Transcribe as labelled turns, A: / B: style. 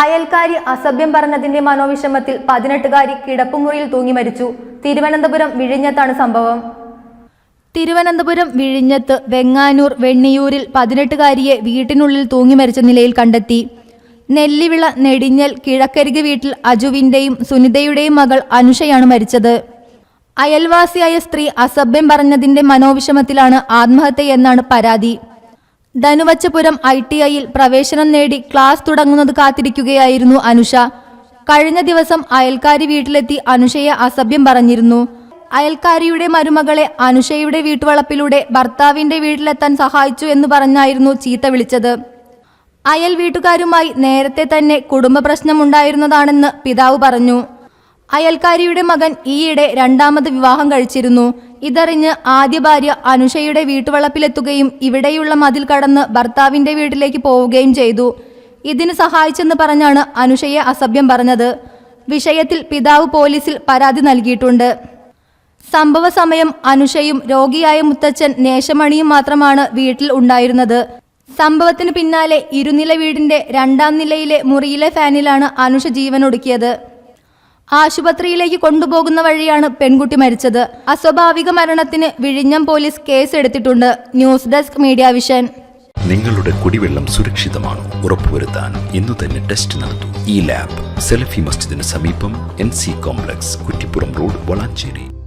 A: അയൽക്കാരി അസഭ്യം പറഞ്ഞതിന്റെ മനോവിഷമത്തിൽ പതിനെട്ടുകാരി കിടപ്പുമുറിയിൽ തൂങ്ങി മരിച്ചു. തിരുവനന്തപുരം വിഴിഞ്ഞത്താണ് സംഭവം. തിരുവനന്തപുരം വിഴിഞ്ഞത്ത് വെങ്ങാനൂർ വെണ്ണിയൂരിൽ പതിനെട്ടുകാരിയെ വീട്ടിനുള്ളിൽ തൂങ്ങി മരിച്ച നിലയിൽ കണ്ടെത്തി. നെല്ലിവിള നെടിഞ്ഞൽ കിഴക്കരിക് വീട്ടിൽ അജുവിന്റെയും സുനിതയുടെയും മകൾ അനുഷയാണ് മരിച്ചത്. അയൽവാസിയായ സ്ത്രീ അസഭ്യം പറഞ്ഞതിന്റെ മനോവിഷമത്തിലാണ് ആത്മഹത്യയെന്നാണ് പരാതി. ധനുവച്ചപുരം ഐ ടി ഐയിൽ പ്രവേശനം നേടി ക്ലാസ് തുടങ്ങുന്നത് കാത്തിരിക്കുകയായിരുന്നു അനുഷ. കഴിഞ്ഞ ദിവസം അയൽക്കാരി വീട്ടിലെത്തി അനുഷയെ അസഭ്യം പറഞ്ഞിരുന്നു. അയൽക്കാരിയുടെ മരുമകളെ അനുഷയുടെ വീട്ടുവളപ്പിലൂടെ ഭർത്താവിന്റെ വീട്ടിലെത്താൻ സഹായിച്ചു എന്ന് പറഞ്ഞായിരുന്നു ചീത്ത വിളിച്ചത്. അയൽ വീട്ടുകാരുമായി നേരത്തെ തന്നെ കുടുംബ പ്രശ്നമുണ്ടായിരുന്നതാണെന്ന് പിതാവ് പറഞ്ഞു. അയൽക്കാരിയുടെ മകൻ ഈയിടെ രണ്ടാമത് വിവാഹം കഴിച്ചിരുന്നു. ഇതറിഞ്ഞ് ആദ്യ ഭാര്യ അനുഷയുടെ വീട്ടുവളപ്പിലെത്തുകയും ഇവിടെയുള്ള മതിൽ കടന്ന് ഭർത്താവിന്റെ വീട്ടിലേക്ക് പോവുകയും ചെയ്തു. ഇതിന് സഹായിച്ചെന്ന് പറഞ്ഞാണ് അനുഷയെ അസഭ്യം പറഞ്ഞത്. വിഷയത്തിൽ പിതാവ് പോലീസിൽ പരാതി നൽകിയിട്ടുണ്ട്. സംഭവ സമയം അനുഷയും രോഗിയായ മുത്തച്ഛൻ നേശമണിയും മാത്രമാണ് വീട്ടിൽ ഉണ്ടായിരുന്നത്. സംഭവത്തിന് പിന്നാലെ ഇരുനില വീടിന്റെ രണ്ടാം നിലയിലെ മുറിയിലെ ഫാനിലാണ് അനുഷ ജീവനൊടുക്കിയത്. ആശുപത്രിയിലേക്ക് കൊണ്ടുപോകുന്ന വഴിയാണ് പെൺകുട്ടി മരിച്ചത്. അസ്വാഭാവിക മരണത്തിന് വിഴിഞ്ഞം പോലീസ് കേസ് എടുത്തിട്ടുണ്ട് ന്യൂസ് ഡെസ്ക് മീഡിയ വിഷൻ.
B: നിങ്ങളുടെ കുടിവെള്ളം സുരക്ഷിതമാണ്? ഉറപ്പുവരുത്താൻ ഇന്നു തന്നെ ടെസ്റ്റ് നടത്തൂ. ഈ ലാബ് സെലഫി മസ്ജിദിന് സമീപം N C complex Kuttippuram road Valanchery.